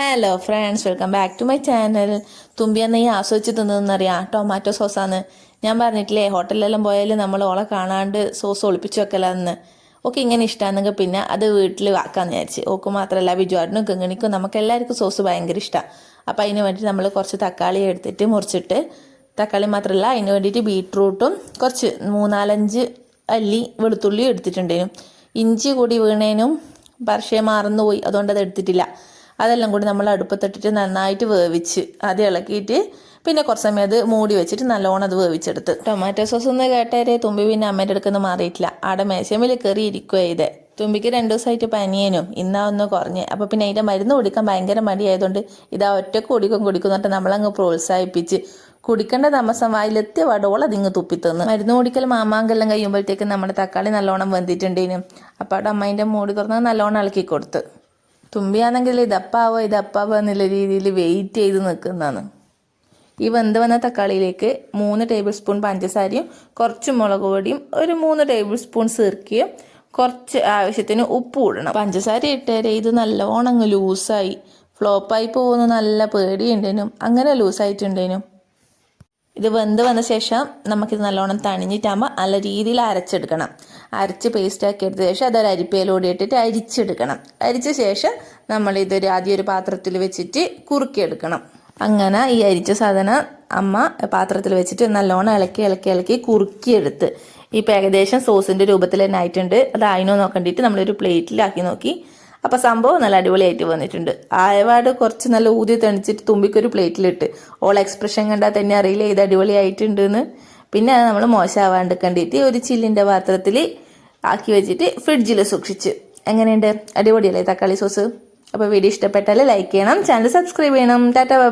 Hello friends welcome back to my channel Thumbi എന്ന ഈ ആസ്വദിച്ച് തിന്നതെന്നറിയാം. ടൊമാറ്റോ സോസാണ് ഞാൻ പറഞ്ഞിട്ടില്ലേ ഹോട്ടലിലെല്ലാം പോയാൽ നമ്മൾ ഓളെ കാണാണ്ട് സോസ് ഒളിപ്പിച്ച് വെക്കലാന്ന് ഓക്കെ ഇങ്ങനെ ഇഷ്ടമാണെങ്കിൽ പിന്നെ അത് വീട്ടിൽ വാക്കാന്ന് വിചാരിച്ച്. ഓക്ക് മാത്രമല്ല ബിജുവാടിനും കിങ്ങണിക്കും നമുക്ക് എല്ലാവർക്കും സോസ് ഭയങ്കര ഇഷ്ടമാണ് അപ്പോൾ അതിന് വേണ്ടി നമ്മൾ കുറച്ച് തക്കാളി എടുത്തിട്ട് മുറിച്ചിട്ട് തക്കാളി മാത്രമല്ല അതിന് വേണ്ടിയിട്ട് ബീട്രൂട്ടും കുറച്ച് മൂന്നാലഞ്ച് അല്ലി വെളുത്തുള്ളിയും എടുത്തിട്ടുണ്ടേനും ഇഞ്ചി കൂടി വീണേനും പക്ഷേ മാറുന്നു പോയി അതുകൊണ്ട് അത് എടുത്തിട്ടില്ല. അതെല്ലാം കൂടി നമ്മൾ അടുപ്പത്തിട്ടിട്ട് നന്നായിട്ട് വേവിച്ച് അത് ഇളക്കിയിട്ട് പിന്നെ കുറച്ച് സമയം അത് മൂടി വെച്ചിട്ട് നല്ലോണം അത് വേവിച്ചെടുത്ത്. ടൊമാറ്റോ സോസ് ഒന്ന് കേട്ടേരെ തുമ്പി പിന്നെ അമ്മേന്റെ അടുക്കൊന്നും മാറിയിട്ടില്ല. ആടെ മേശമേൽ കയറി ഇരിക്കുക ഇത്. തുമ്പിക്ക് രണ്ട് ദിവസമായിട്ട് പനിയേനും. ഇന്നാ ഒന്ന് കുറഞ്ഞ്. അപ്പോൾ പിന്നെ അതിന്റെ മരുന്ന് കുടിക്കാൻ ഭയങ്കര മടിയായതുകൊണ്ട് ഇതാ ഒറ്റയ്ക്ക് കുടിക്കും കുടിക്കും എന്നിട്ട് നമ്മളങ്ങ് പ്രോത്സാഹിപ്പിച്ച് കുടിക്കേണ്ട താമസം വായിലെത്തിയ വടോളം അതിങ്ങ് തുപ്പിത്തന്ന്. മരുന്ന് കുടിക്കൽ മാമാങ്കെല്ലാം കഴിയുമ്പോഴത്തേക്ക് നമ്മുടെ തക്കാളി നല്ലോണം വെന്തിട്ടുണ്ടേനും. അപ്പോൾ അവിടെ അമ്മേന്റെ മൂടി തുറന്ന് നല്ലോണം ഇളക്കി കൊടുത്ത്. തുമ്പിയാണെങ്കിൽ ഇതപ്പാവോ ഇതപ്പാവോ എന്നുള്ള രീതിയിൽ വെയിറ്റ് ചെയ്ത് നിൽക്കുന്നതാണ്. ഈ വെന്ത് വന്ന തക്കാളിയിലേക്ക് മൂന്ന് ടേബിൾ സ്പൂൺ പഞ്ചസാരയും കുറച്ച് മുളക് പൊടിയും ഒരു മൂന്ന് ടേബിൾ സ്പൂൺ സീർക്കിയും കുറച്ച് ആവശ്യത്തിന് ഉപ്പ് ഇടണം. പഞ്ചസാര ഇട്ടേരെ ഇത് നല്ലോണം അങ്ങ് ലൂസായി. ഫ്ലോപ്പായി പോകുന്ന നല്ല പേടിയുണ്ടേനും. അങ്ങനെ ലൂസായിട്ടുണ്ടേനും. ഇത് വെന്ത് വന്ന ശേഷം നമുക്കിത് നല്ലോണം തണിഞ്ഞിട്ടാകുമ്പോൾ നല്ല രീതിയിൽ അരച്ചെടുക്കണം. അരച്ച് പേസ്റ്റ് ആക്കി എടുത്ത ശേഷം അതൊരു അരിപ്പയിലൂടെ ഇട്ടിട്ട് അരിച്ചെടുക്കണം. അരിച്ച ശേഷം നമ്മൾ ഇതൊരു ആദ്യം ഒരു പാത്രത്തിൽ വെച്ചിട്ട് കുറുക്കിയെടുക്കണം. അങ്ങനെ ഈ അരിച്ച സാധനം അമ്മ പാത്രത്തിൽ വെച്ചിട്ട് നല്ലോണം ഇളക്കി ഇളക്കി ഇളക്കി കുറുക്കിയെടുത്ത്. ഇപ്പം ഏകദേശം സോസിന്റെ രൂപത്തിൽ തന്നെ ആയിട്ടുണ്ട്. അത് ആയിനോ നോക്കണ്ടിട്ട് നമ്മളൊരു പ്ലേറ്റിലാക്കി നോക്കി. അപ്പോൾ സംഭവം നല്ല അടിപൊളിയായിട്ട് വന്നിട്ടുണ്ട്. ആയവാട് കുറച്ച് നല്ല ഊതി തണിച്ചിട്ട് തുമ്പിക്കൊരു പ്ലേറ്റിലിട്ട്. ഓൾ എക്സ്പ്രഷൻ കണ്ടാൽ തന്നെ അറിയില്ല ഇത് അടിപൊളിയായിട്ടുണ്ട് എന്ന് പിന്നെ അത് നമ്മൾ മോശമാവാണ്ട് കണ്ടിട്ട് ഒരു ചില്ലിന്റെ പാത്രത്തിൽ ആക്കി വെച്ചിട്ട് ഫ്രിഡ്ജിൽ സൂക്ഷിച്ച്. എങ്ങനെയുണ്ട്? അടിപൊളിയല്ലേ തക്കാളി സോസ്? അപ്പോൾ വീഡിയോ ഇഷ്ടപ്പെട്ടാൽ ലൈക്ക് ചെയ്യണം ചാനൽ സബ്സ്ക്രൈബ് ചെയ്യണം. ടാറ്റ ബൈ